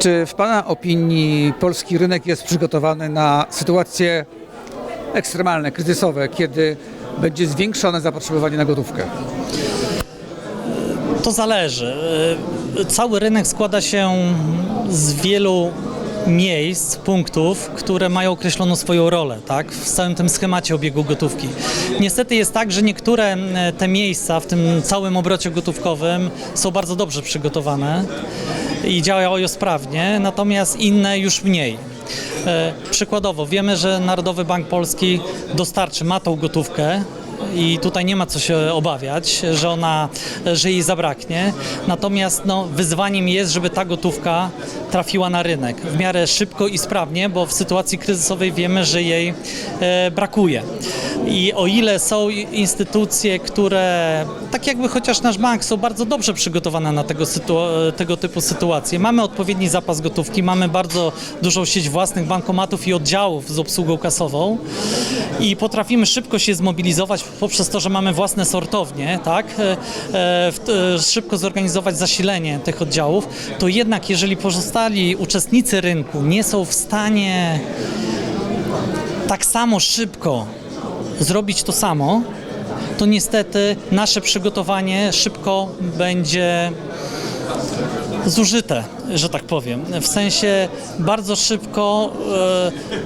Czy w Pana opinii polski rynek jest przygotowany na sytuacje ekstremalne, kryzysowe, kiedy będzie zwiększone zapotrzebowanie na gotówkę? To zależy. Y, Cały rynek składa się z wielu miejsc, punktów, które mają określoną swoją rolę, tak, w całym tym schemacie obiegu gotówki. Niestety jest tak, że niektóre e, te miejsca w tym całym obrocie gotówkowym są bardzo dobrze przygotowane i działają sprawnie, natomiast inne już mniej. E, Przykładowo, wiemy, że Narodowy Bank Polski dostarczy, ma tą gotówkę, i tutaj nie ma co się obawiać, że ona, że jej zabraknie. Natomiast no, wyzwaniem jest, żeby ta gotówka trafiła na rynek w miarę szybko i sprawnie, bo w sytuacji kryzysowej wiemy, że jej e, brakuje. I o ile są instytucje, które, tak jakby chociaż nasz bank, są bardzo dobrze przygotowane na tego, tego typu sytuacje. Mamy odpowiedni zapas gotówki, mamy bardzo dużą sieć własnych bankomatów i oddziałów z obsługą kasową i potrafimy szybko się zmobilizować poprzez to, że mamy własne sortownie, tak, e, e, e, szybko zorganizować zasilenie tych oddziałów, to jednak jeżeli pozostali uczestnicy rynku nie są w stanie tak samo szybko zrobić to samo, to niestety nasze przygotowanie szybko będzie zużyte, że tak powiem. W sensie bardzo szybko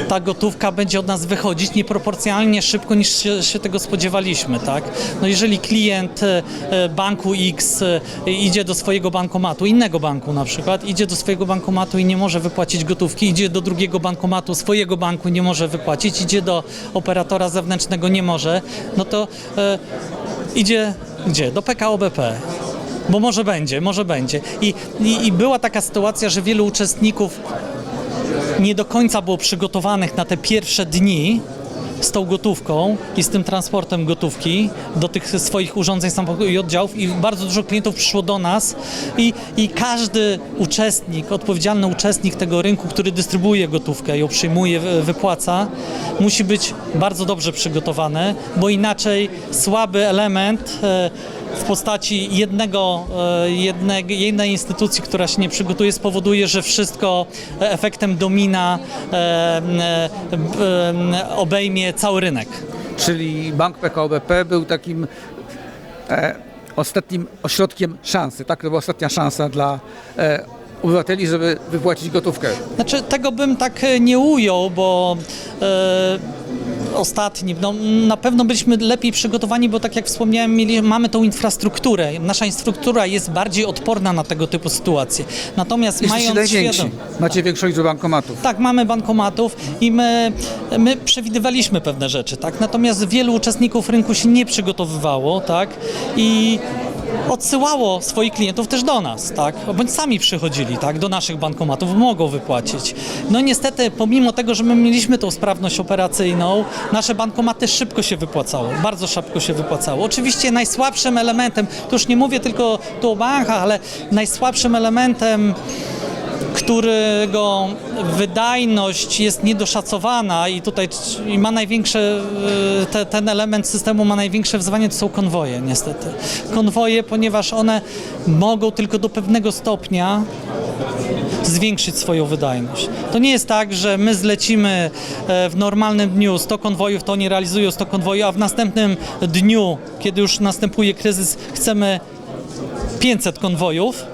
e, ta gotówka będzie od nas wychodzić, nieproporcjonalnie szybko niż się, się tego spodziewaliśmy, tak? No jeżeli klient e, banku X e, idzie do swojego bankomatu, innego banku na przykład, idzie do swojego bankomatu i nie może wypłacić gotówki, idzie do drugiego bankomatu swojego banku, nie może wypłacić, idzie do operatora zewnętrznego, nie może, no to e, idzie gdzie? Do PKO BP. Bo może będzie, może będzie. I, i, I była taka sytuacja, że wielu uczestników nie do końca było przygotowanych na te pierwsze dni z tą gotówką i z tym transportem gotówki do tych swoich urządzeń i oddziałów i bardzo dużo klientów przyszło do nas i, i każdy uczestnik, odpowiedzialny uczestnik tego rynku, który dystrybuuje gotówkę, ją przyjmuje, wy- wypłaca, musi być bardzo dobrze przygotowany, bo inaczej słaby element e, w postaci jednego, e, jednego, jednej instytucji, która się nie przygotuje, spowoduje, że wszystko efektem domina e, e, obejmie cały rynek. Czyli Bank PKO BP był takim e, ostatnim ośrodkiem szansy, tak? To była ostatnia szansa dla e, obywateli, żeby wypłacić gotówkę. Znaczy, tego bym tak nie ujął, bo e, ostatni, no, na pewno byliśmy lepiej przygotowani, bo tak jak wspomniałem, mieli, mamy tą infrastrukturę. Nasza infrastruktura jest bardziej odporna na tego typu sytuacje. Natomiast Jesteście mając najwięksi, świadom- macie liczbę bankomatów. Tak, mamy bankomatów i my, my przewidywaliśmy pewne rzeczy, tak? Natomiast wielu uczestników rynku się nie przygotowywało, tak? I odsyłało swoich klientów też do nas, tak? Bądź sami przychodzili, tak? Do naszych bankomatów, mogą wypłacić. No niestety, pomimo tego, że my mieliśmy tą sprawność operacyjną, nasze bankomaty szybko się wypłacało, bardzo szybko się wypłacało. Oczywiście najsłabszym elementem, to już nie mówię tylko tu o bankach, ale najsłabszym elementem którego wydajność jest niedoszacowana i tutaj ma największe, y, te, ten element systemu ma największe wyzwanie, to są konwoje niestety. Konwoje, ponieważ one mogą tylko do pewnego stopnia zwiększyć swoją wydajność. To nie jest tak, że my zlecimy e, w normalnym dniu 100 konwojów, to oni realizują 100 konwojów, a w następnym dniu, kiedy już następuje kryzys, chcemy 500 konwojów,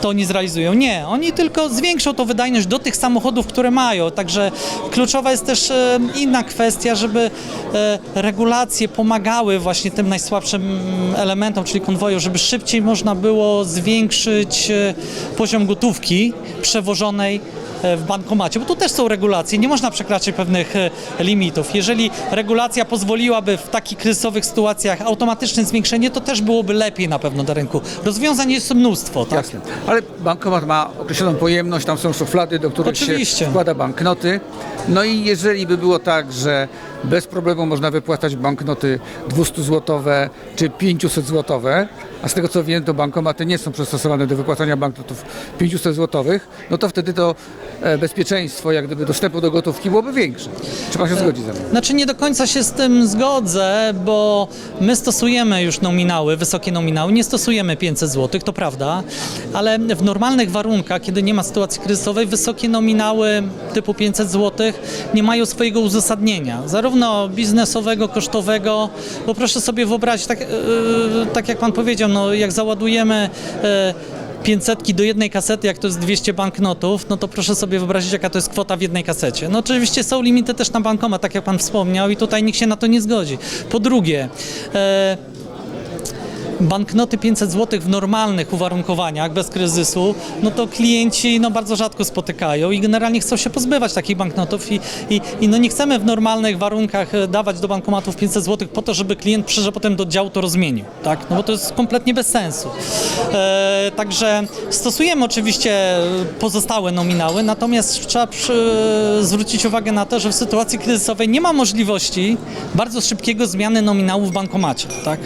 to oni zrealizują. Nie, oni tylko zwiększą tą wydajność do tych samochodów, które mają. Także kluczowa jest też e, inna kwestia, żeby e, regulacje pomagały właśnie tym najsłabszym elementom, czyli konwoju, żeby szybciej można było zwiększyć e, poziom gotówki przewożonej w bankomacie, bo tu też są regulacje, nie można przekraczać pewnych e, limitów. Jeżeli regulacja pozwoliłaby w takich kryzysowych sytuacjach automatyczne zwiększenie, to też byłoby lepiej na pewno na rynku. Rozwiązań jest mnóstwo, tak? Jasne. Ale bankomat ma określoną pojemność, tam są szuflady, do których Oczywiście. się wkłada banknoty. No i jeżeli by było tak, że bez problemu można wypłacać banknoty 200-złotowe czy 500-złotowe, a z tego co wiem, to bankomaty nie są przystosowane do wypłacania banknotów 500-złotowych, no to wtedy to e, bezpieczeństwo jak gdyby dostępu do gotówki byłoby większe. Czy pan się zgodzi ze mną? Znaczy nie do końca się z tym zgodzę, bo my stosujemy już nominały, wysokie nominały, nie stosujemy 500 zł, to prawda, ale w normalnych warunkach, kiedy nie ma sytuacji kryzysowej, wysokie nominały typu 500 zł nie mają swojego uzasadnienia, zarówno biznesowego, kosztowego, bo proszę sobie wyobrazić, tak, yy, tak jak pan powiedział, no jak załadujemy yy, 500 do jednej kasety, jak to jest 200 banknotów, no to proszę sobie wyobrazić, jaka to jest kwota w jednej kasecie. No oczywiście są limity też na bankomat, tak jak pan wspomniał i tutaj nikt się na to nie zgodzi. Po drugie, e, banknoty 500 zł w normalnych uwarunkowaniach, bez kryzysu, no to klienci no, bardzo rzadko spotykają i generalnie chcą się pozbywać takich banknotów i, i, i no nie chcemy w normalnych warunkach e, dawać do bankomatów 500 zł po to, żeby klient przyszedł potem do działu to rozmienił, tak? No bo to jest kompletnie bez sensu. E, także stosujemy oczywiście pozostałe nominały, natomiast trzeba przy, zwrócić uwagę na to, że w sytuacji kryzysowej nie ma możliwości bardzo szybkiego zmiany nominału w bankomacie, tak?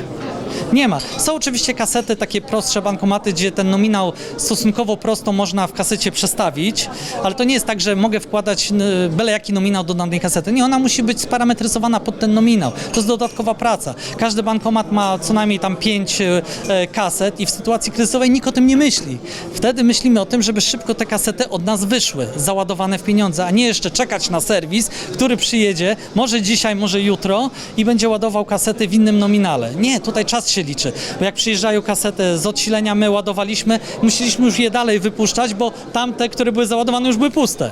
Nie ma. Są oczywiście kasety, takie prostsze bankomaty, gdzie ten nominał stosunkowo prosto można w kasecie przestawić, ale to nie jest tak, że mogę wkładać byle jaki nominał do danej kasety. Nie, ona musi być sparametryzowana pod ten nominał. To jest dodatkowa praca. Każdy bankomat ma co najmniej tam pięć e, kaset i w sytuacji kryzysowej nikt o tym nie myśli. Wtedy myślimy o tym, żeby szybko te kasety od nas wyszły, załadowane w pieniądze, a nie jeszcze czekać na serwis, który przyjedzie, może dzisiaj, może jutro i będzie ładował kasety w innym nominale. Nie, tutaj czas się liczy, bo jak przyjeżdżają kasety z odsilenia, my ładowaliśmy, musieliśmy już je dalej wypuszczać, bo tamte, które były załadowane, już były puste.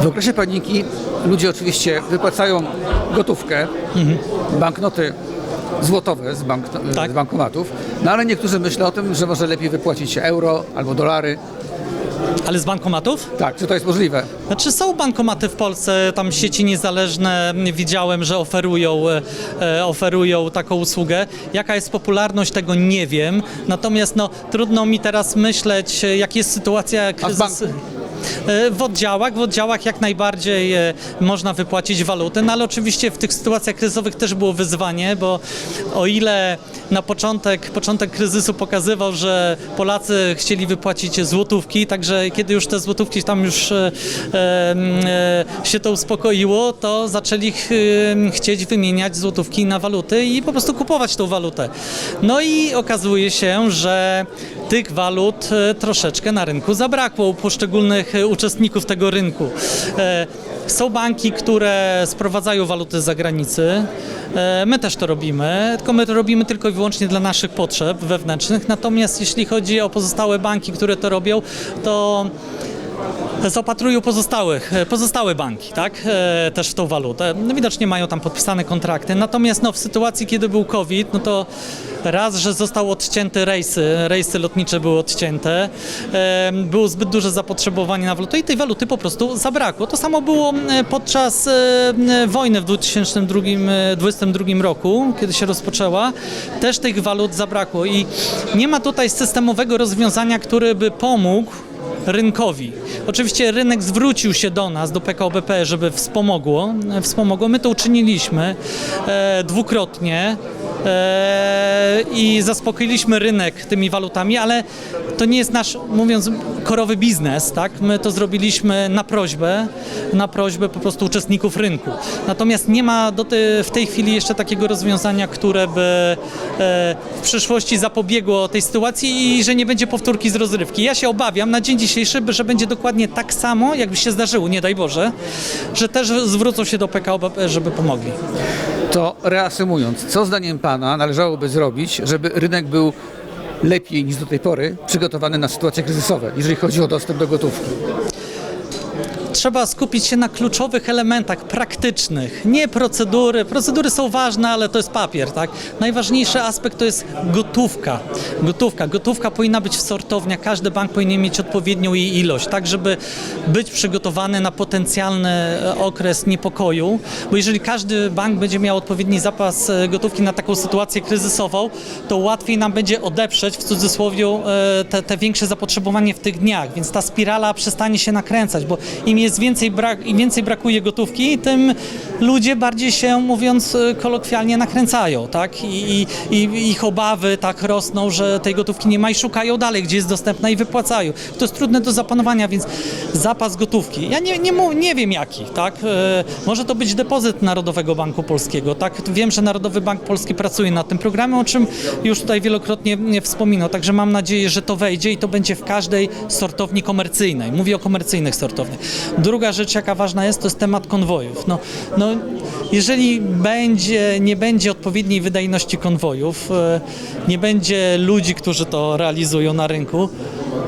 W okresie paniki ludzie oczywiście wypłacają gotówkę, banknoty złotowe z, bank, Tak. z bankomatów, no ale niektórzy myślą o tym, że może lepiej wypłacić euro albo dolary. Ale z bankomatów? Tak, czy to jest możliwe? Znaczy są bankomaty w Polsce, tam sieci niezależne, widziałem, że oferują, e, oferują taką usługę. Jaka jest popularność, tego nie wiem. Natomiast no, trudno mi teraz myśleć, e, jak jest sytuacja kryzys... E, W oddziałach, w oddziałach jak najbardziej e, można wypłacić walutę, no ale oczywiście w tych sytuacjach kryzysowych też było wyzwanie, bo o ile na początek, początek kryzysu pokazywał, że Polacy chcieli wypłacić złotówki, także kiedy już te złotówki tam już e, e, e, się to uspokoiło, to zaczęli ch, e, chcieć wymieniać złotówki na waluty i po prostu kupować tą walutę. No i okazuje się, że tych walut e, troszeczkę na rynku zabrakło u poszczególnych e, uczestników tego rynku. E, Są banki, które sprowadzają waluty z zagranicy. My też to robimy, tylko my to robimy tylko i wyłącznie dla naszych potrzeb wewnętrznych. Natomiast jeśli chodzi o pozostałe banki, które to robią, to zaopatrują pozostałych, pozostałe banki, tak, też w tą walutę. No, widocznie mają tam podpisane kontrakty. Natomiast no, w sytuacji, kiedy był COVID, no to raz, że został odcięty rejsy, rejsy lotnicze były odcięte, e, było zbyt duże zapotrzebowanie na walutę i tej waluty po prostu zabrakło. To samo było e, podczas e, e, wojny w 2022 roku, kiedy się rozpoczęła, też tych walut zabrakło i nie ma tutaj systemowego rozwiązania, który by pomógł rynkowi. Oczywiście rynek zwrócił się do nas, do PKO BP, żeby wspomogło. e, wspomogło. My to uczyniliśmy e, dwukrotnie e, i zaspokoiliśmy rynek tymi walutami, ale to nie jest nasz, mówiąc, korowy biznes, tak? My to zrobiliśmy na prośbę, na prośbę po prostu uczestników rynku. Natomiast nie ma te, w tej chwili jeszcze takiego rozwiązania, które by e, w przyszłości zapobiegło tej sytuacji i że nie będzie powtórki z rozrywki. Ja się obawiam na dzień dzisiejszy, że będzie dokładnie tak samo, jakby się zdarzyło, nie daj Boże, że też zwrócą się do PKO żeby pomogli. To reasumując, co zdaniem Pana należałoby zrobić, żeby rynek był lepiej niż do tej pory przygotowany na sytuacje kryzysowe, jeżeli chodzi o dostęp do gotówki? Trzeba skupić się na kluczowych elementach praktycznych, nie procedury. Procedury są ważne, ale to jest papier, tak? Najważniejszy aspekt to jest gotówka. Gotówka. Gotówka powinna być w sortowniach, każdy bank powinien mieć odpowiednią jej ilość, tak żeby być przygotowany na potencjalny e, okres niepokoju, bo jeżeli każdy bank będzie miał odpowiedni zapas e, gotówki na taką sytuację kryzysową, to łatwiej nam będzie odeprzeć w cudzysłowie e, te, te większe zapotrzebowanie w tych dniach, więc ta spirala przestanie się nakręcać, bo im im jest więcej, brak, im więcej brakuje gotówki, tym ludzie bardziej się, mówiąc e, kolokwialnie, nakręcają, tak? I, i, I ich obawy tak rosną, że tej gotówki nie ma i szukają dalej, gdzie jest dostępna i wypłacają. To jest trudne do zapanowania, więc zapas gotówki. Ja nie, nie, nie wiem jaki, tak? E, Może to być depozyt Narodowego Banku Polskiego, tak? Wiem, że Narodowy Bank Polski pracuje nad tym programem, o czym już tutaj wielokrotnie nie wspominał, także mam nadzieję, że to wejdzie i to będzie w każdej sortowni komercyjnej. Mówię o komercyjnych sortowniach. Druga rzecz, jaka ważna jest, to jest temat konwojów. No, no, jeżeli będzie, nie będzie odpowiedniej wydajności konwojów, e, nie będzie ludzi, którzy to realizują na rynku,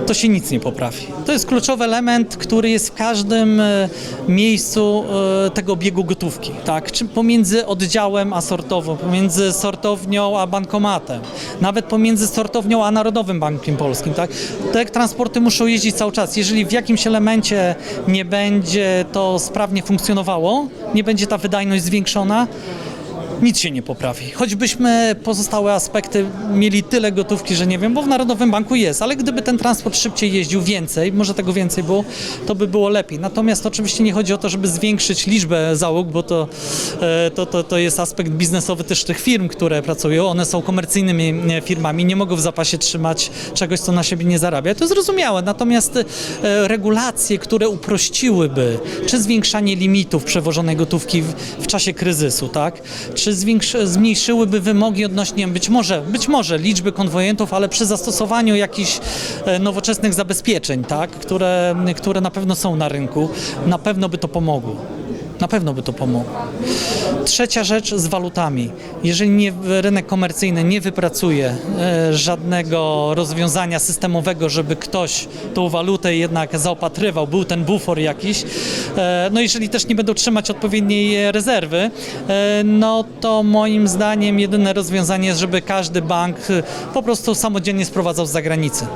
to się nic nie poprawi. To jest kluczowy element, który jest w każdym e, miejscu e, tego biegu gotówki, tak? Czy pomiędzy oddziałem a sortową, pomiędzy sortownią a bankomatem, nawet pomiędzy sortownią a Narodowym Bankiem Polskim, tak? Te transporty muszą jeździć cały czas. Jeżeli w jakimś elemencie nie będzie to sprawnie funkcjonowało, nie będzie ta wydajność zwiększona, nic się nie poprawi. Choćbyśmy pozostałe aspekty mieli tyle gotówki, że nie wiem, bo w Narodowym Banku jest, ale gdyby ten transport szybciej jeździł więcej, może tego więcej było, to by było lepiej. Natomiast oczywiście nie chodzi o to, żeby zwiększyć liczbę załóg, bo to, e, to, to, to jest aspekt biznesowy też tych firm, które pracują. One są komercyjnymi firmami, nie mogą w zapasie trzymać czegoś, co na siebie nie zarabia. To zrozumiałe. Natomiast e, regulacje, które uprościłyby, czy zwiększanie limitów przewożonej gotówki w, w czasie kryzysu, tak? Czy zwiększy, zmniejszyłyby wymogi odnośnie być może, być może liczby konwojentów, ale przy zastosowaniu jakichś e, nowoczesnych zabezpieczeń, tak? Które, które na pewno są na rynku, na pewno by to pomogło. Na pewno by to pomogło. Trzecia rzecz z walutami. Jeżeli nie, rynek komercyjny nie wypracuje e, żadnego rozwiązania systemowego, żeby ktoś tą walutę jednak zaopatrywał, był ten bufor jakiś, e, no jeżeli też nie będą trzymać odpowiedniej rezerwy, e, no to moim zdaniem jedyne rozwiązanie jest, żeby każdy bank po prostu samodzielnie sprowadzał z zagranicy.